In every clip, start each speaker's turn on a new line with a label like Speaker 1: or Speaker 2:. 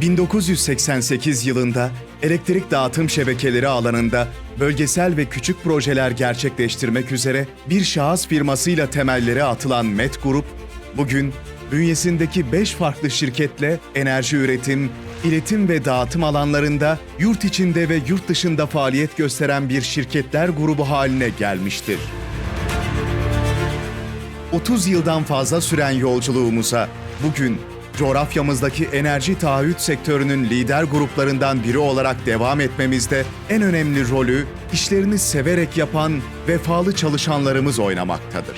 Speaker 1: 1988 yılında elektrik dağıtım şebekeleri alanında bölgesel ve küçük projeler gerçekleştirmek üzere bir şahıs firmasıyla temelleri atılan Met Grup, bugün bünyesindeki 5 farklı şirketle enerji üretim, iletim ve dağıtım alanlarında yurt içinde ve yurt dışında faaliyet gösteren bir şirketler grubu haline gelmiştir. 30 yıldan fazla süren yolculuğumuza bugün coğrafyamızdaki enerji taahhüt sektörünün lider gruplarından biri olarak devam etmemizde en önemli rolü işlerini severek yapan vefalı çalışanlarımız oynamaktadır.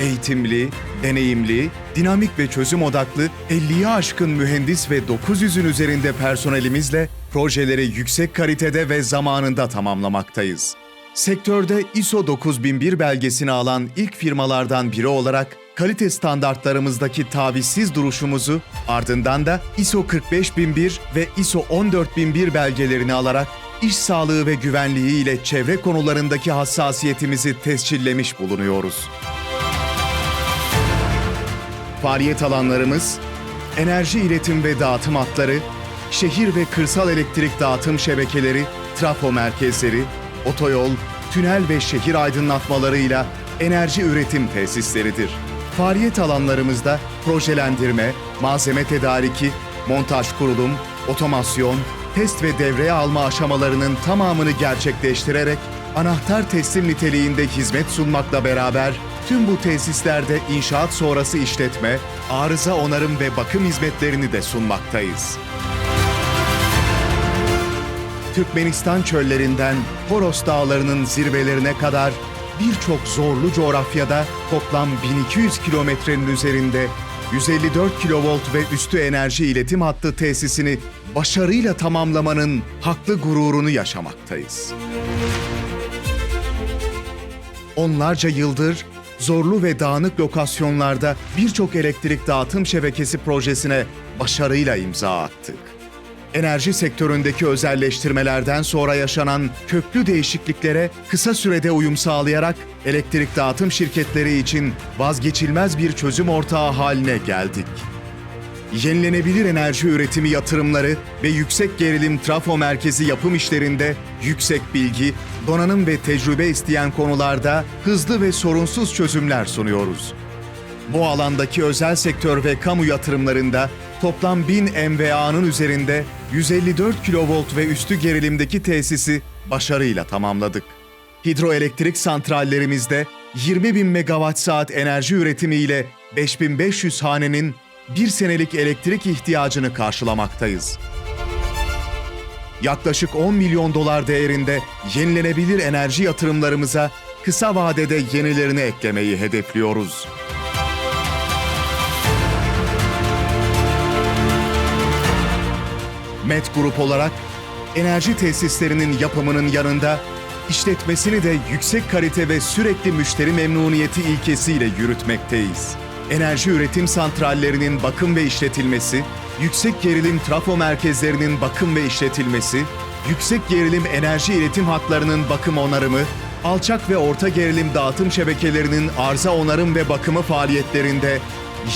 Speaker 1: Eğitimli, deneyimli, dinamik ve çözüm odaklı 50'ye aşkın mühendis ve 900'ün üzerinde personelimizle projeleri yüksek kalitede ve zamanında tamamlamaktayız. Sektörde ISO 9001 belgesini alan ilk firmalardan biri olarak kalite standartlarımızdaki tavizsiz duruşumuzu ardından da ISO 45001 ve ISO 14001 belgelerini alarak iş sağlığı ve güvenliği ile çevre konularındaki hassasiyetimizi tescillemiş bulunuyoruz. Faaliyet alanlarımız, enerji iletim ve dağıtım hatları, şehir ve kırsal elektrik dağıtım şebekeleri, trafo merkezleri, otoyol, tünel ve şehir aydınlatmalarıyla enerji üretim tesisleridir. Faaliyet alanlarımızda projelendirme, malzeme tedariki, montaj kurulum, otomasyon, test ve devreye alma aşamalarının tamamını gerçekleştirerek anahtar teslim niteliğinde hizmet sunmakla beraber tüm bu tesislerde inşaat sonrası işletme, arıza onarım ve bakım hizmetlerini de sunmaktayız. Türkmenistan çöllerinden Toros dağlarının zirvelerine kadar birçok zorlu coğrafyada toplam 1200 kilometrenin üzerinde 154 kilovolt ve üstü enerji iletim hattı tesisini başarıyla tamamlamanın haklı gururunu yaşamaktayız. Onlarca yıldır zorlu ve dağınık lokasyonlarda birçok elektrik dağıtım şebekesi projesine başarıyla imza attık enerji sektöründeki özelleştirmelerden sonra yaşanan köklü değişikliklere kısa sürede uyum sağlayarak elektrik dağıtım şirketleri için vazgeçilmez bir çözüm ortağı haline geldik. Yenilenebilir enerji üretimi yatırımları ve yüksek gerilim trafo merkezi yapım işlerinde yüksek bilgi, donanım ve tecrübe isteyen konularda hızlı ve sorunsuz çözümler sunuyoruz. Bu alandaki özel sektör ve kamu yatırımlarında toplam 1000 MVA'nın üzerinde 154 kilovolt ve üstü gerilimdeki tesisi başarıyla tamamladık. Hidroelektrik santrallerimizde 20 bin megawatt saat enerji üretimiyle 5500 hanenin bir senelik elektrik ihtiyacını karşılamaktayız. Yaklaşık 10 milyon dolar değerinde yenilenebilir enerji yatırımlarımıza kısa vadede yenilerini eklemeyi hedefliyoruz. Met Grup olarak enerji tesislerinin yapımının yanında işletmesini de yüksek kalite ve sürekli müşteri memnuniyeti ilkesiyle yürütmekteyiz. Enerji üretim santrallerinin bakım ve işletilmesi, yüksek gerilim trafo merkezlerinin bakım ve işletilmesi, yüksek gerilim enerji iletim hatlarının bakım onarımı, alçak ve orta gerilim dağıtım şebekelerinin arıza onarım ve bakımı faaliyetlerinde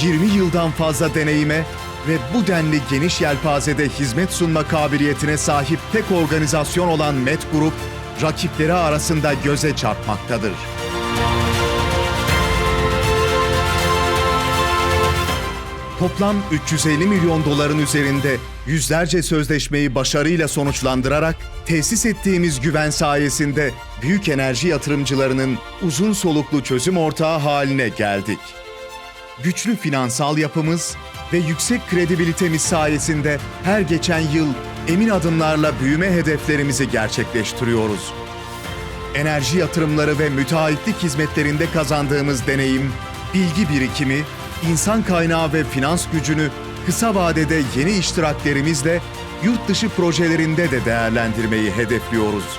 Speaker 1: 20 yıldan fazla deneyime ve bu denli geniş yelpazede hizmet sunma kabiliyetine sahip tek organizasyon olan Met Grup, rakipleri arasında göze çarpmaktadır. Toplam 350 milyon doların üzerinde yüzlerce sözleşmeyi başarıyla sonuçlandırarak tesis ettiğimiz güven sayesinde büyük enerji yatırımcılarının uzun soluklu çözüm ortağı haline geldik. Güçlü finansal yapımız ve yüksek kredibilitemiz sayesinde her geçen yıl emin adımlarla büyüme hedeflerimizi gerçekleştiriyoruz. Enerji yatırımları ve müteahhitlik hizmetlerinde kazandığımız deneyim, bilgi birikimi, insan kaynağı ve finans gücünü kısa vadede yeni iştiraklerimizle yurt dışı projelerinde de değerlendirmeyi hedefliyoruz.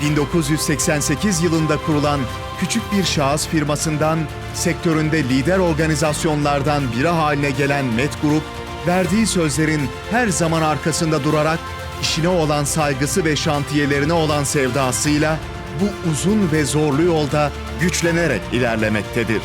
Speaker 1: 1988 yılında kurulan küçük bir şahıs firmasından sektöründe lider organizasyonlardan biri haline gelen Met Grup, verdiği sözlerin her zaman arkasında durarak işine olan saygısı ve şantiyelerine olan sevdasıyla bu uzun ve zorlu yolda güçlenerek ilerlemektedir.